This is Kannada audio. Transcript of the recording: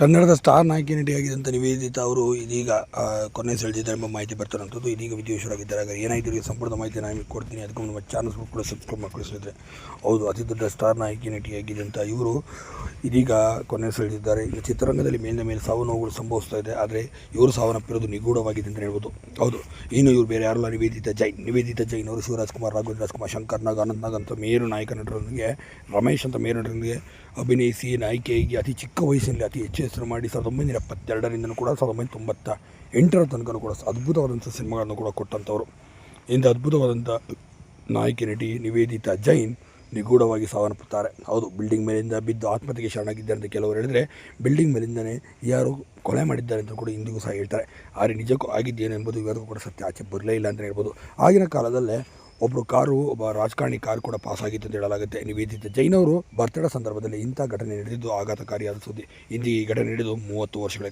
ಕನ್ನಡದ ಸ್ಟಾರ್ ನಾಯಕಿ ನಟಿಯಾಗಿದ್ದಂಥ ನಿವೇದಿತಾ ಅವರು ಇದೀಗ ಕೊನೆ ಸೆಳೆದಿದ್ದಾರೆ ಎಂಬ ಮಾಹಿತಿ ಬರ್ತಾರಂಥದ್ದು ಇದೀಗ ವಿದೇಶರಾಗಿದ್ದಾರೆ ಹಾಗೆ ಏನಾಯಿತು? ಇದಕ್ಕೆ ಸಂಪೂರ್ಣ ಮಾಹಿತಿ ನಾನು ನಿಮಗೆ ಕೊಡ್ತೀನಿ. ಅದಕ್ಕೊಂದು ನಮ್ಮ ಚಾನಲ್ಸ್ ಕೂಡ ಸಬ್ಸ್ಕ್ರೈಬ್ ಮಾಡ್ಕೊಳಿಸಿದ್ರೆ ಹೌದು, ಅತಿ ದೊಡ್ಡ ಸ್ಟಾರ್ ನಾಯಕಿ ನಟಿಯಾಗಿದ್ದಂಥ ಇವರು ಇದೀಗ ಕೊನೆ ಸೆಳೆದಿದ್ದಾರೆ. ಈಗ ಚಿತ್ರರಂಗದಲ್ಲಿ ಮೇಲಿನ ಮೇಲೆ ಸಾವು ನೋವುಗಳು ಸಂಭವಿಸ್ತಾ ಇದೆ. ಆದರೆ ಇವರು ಸಾವನ್ನಪ್ಪಿರೋದು ನಿಗೂಢವಾಗಿದೆ ಅಂತ ಹೇಳ್ಬೋದು. ಹೌದು. ಇನ್ನು ಇವರು ಬೇರೆ ಯಾರಲ್ಲ? ನಿವೇದಿತ ಜೈನ್. ನಿವೇದಿತ ಜೈನ್ ಅವರು ಶಿವರಾಜ್ ಕುಮಾರ್ ರಾಘವೇಂದ್ರ ರಾಜ್ಕುಮಾರ್, ಶಂಕರ್, ನಾಗ್, ಅನಂತ್ ನಾಗ್ ಅಂತ ಮೇರು ನಾಯಕ ನಟರೊಂದಿಗೆ, ರಮೇಶ್ ಅಂತ ಮೇರು ನಟರೊಂದಿಗೆ ಅಭಿನಯಿಸಿ ನಾಯಕಿಯಾಗಿ ಅತಿ ಚಿಕ್ಕ ವಯಸ್ಸಿನಲ್ಲಿ ಅತಿ ಹೆಚ್ಚು ಹೆಸರು ಮಾಡಿ ಸಾವಿರದ ಒಂಬೈನೂರ ಎಪ್ಪತ್ತೆರಡರಿಂದನೂ ಕೂಡ ಸಾವಿರದ ಒಂಬೈನೂರ ತೊಂಬತ್ತ ಎಂಟರ ತನಕ ಕೂಡ ಅದ್ಭುತವಾದಂಥ ಸಿನಿಮಾಗಳನ್ನು ಕೂಡ ಕೊಟ್ಟಂಥವ್ರು. ಇಂಥ ಅದ್ಭುತವಾದಂಥ ನಾಯಕಿ, ನಟಿ, ನಿವೇದಿತ, ಜೈನ್ ನಿಗೂಢವಾಗಿ ಸಾವನ್ನಪ್ಪುತ್ತಾರೆ. ಹೌದು ಬಿಲ್ಡಿಂಗ್ ಮೇಲಿಂದ ಬಿದ್ದು ಆತ್ಮಹತ್ಯೆಗೆ ಶರಣಾಗಿದ್ದಾರೆ ಅಂತ ಕೆಲವರು ಹೇಳಿದರೆ ಬಿಲ್ಡಿಂಗ್ ಮೇಲಿಂದನೇ ಯಾರು ಕೊಲೆ ಮಾಡಿದ್ದಾರೆ ಅಂತ ಕೂಡ ಇಂದಿಗೂ ಸಹ ಹೇಳ್ತಾರೆ. ಆದರೆ ನಿಜಕ್ಕೂ ಆಗಿದ್ದೇನು ಎಂಬುದು ಇವರಿಗೂ ಕೂಡ ಸತ್ಯ. ಆಚೆ ಬರಲೇ ಇಲ್ಲ ಅಂತ ಹೇಳ್ಬೋದು. ಆಗಿನ ಕಾಲದಲ್ಲೇ ಒಬ್ಬರು ಕಾರು, ಒಬ್ಬ ರಾಜಕಾರಣಿ ಕಾರು ಕೂಡ ಪಾಸ್ ಆಗಿತ್ತು ಅಂತ ಹೇಳಲಾಗುತ್ತೆ. ನಿವೇದಿತ ಜೈನವರು ಬರ್ತಡ ಸಂದರ್ಭದಲ್ಲಿ ಇಂಥ ಘಟನೆ ನಡೆದಿದ್ದು ಆಘಾತಕಾರಿಯಾದ ಸುದ್ದಿ. ಇಂದು ಈ ಘಟನೆ ನಡೆದು ಮೂವತ್ತು ವರ್ಷಗಳ